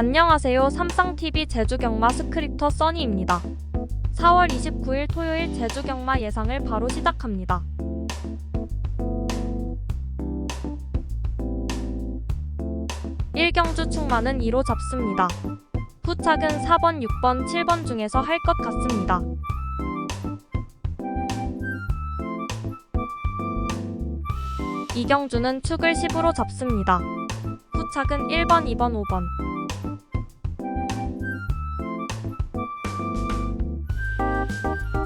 안녕하세요. 삼쌍TV 제주경마 스크립터 써니입니다. 4월 29일 토요일 제주경마 예상을 바로 시작합니다. 일경주 충만은 2로 잡습니다. 후착은 4번, 6번, 7번 중에서 할 것 같습니다. 이경주는 축을 10으로 잡습니다. 후착은 1번, 2번, 5번.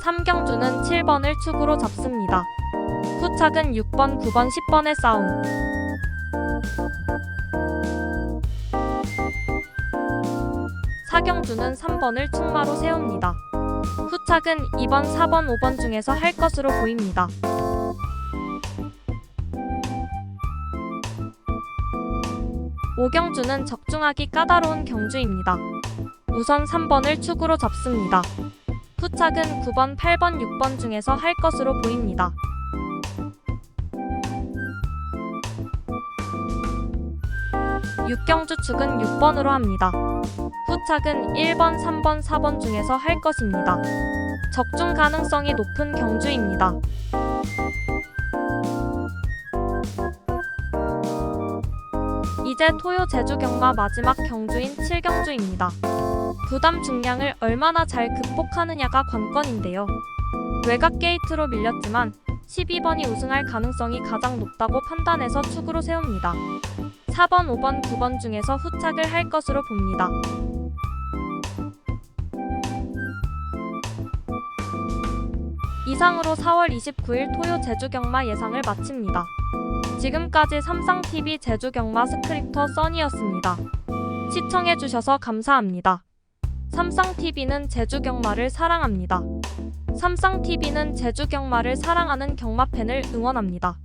삼경주는 7번을 축으로 잡습니다. 후착은 6번, 9번, 10번의 싸움. 사경주는 3번을 축마로 세웁니다. 후착은 2번, 4번, 5번 중에서 할 것으로 보입니다. 오경주는 적중하기 까다로운 경주입니다. 우선 3번을 축으로 잡습니다. 후착은 9번, 8번, 6번 중에서 할 것으로 보입니다. 육경주 축은 6번으로 합니다. 후착은 1번, 3번, 4번 중에서 할 것입니다. 적중 가능성이 높은 경주입니다. 이제 토요 제주 경마 마지막 경주인 7경주입니다. 부담 중량을 얼마나 잘 극복하느냐가 관건인데요. 외곽 게이트로 밀렸지만 12번이 우승할 가능성이 가장 높다고 판단해서 축으로 세웁니다. 4번, 5번, 9번 중에서 후착을 할 것으로 봅니다. 이상으로 4월 29일 토요 제주경마 예상을 마칩니다. 지금까지 삼쌍TV 제주경마 스크립터 써니였습니다. 시청해주셔서 감사합니다. 삼쌍TV는 제주 경마를 사랑합니다. 삼쌍TV는 제주 경마를 사랑하는 경마팬을 응원합니다.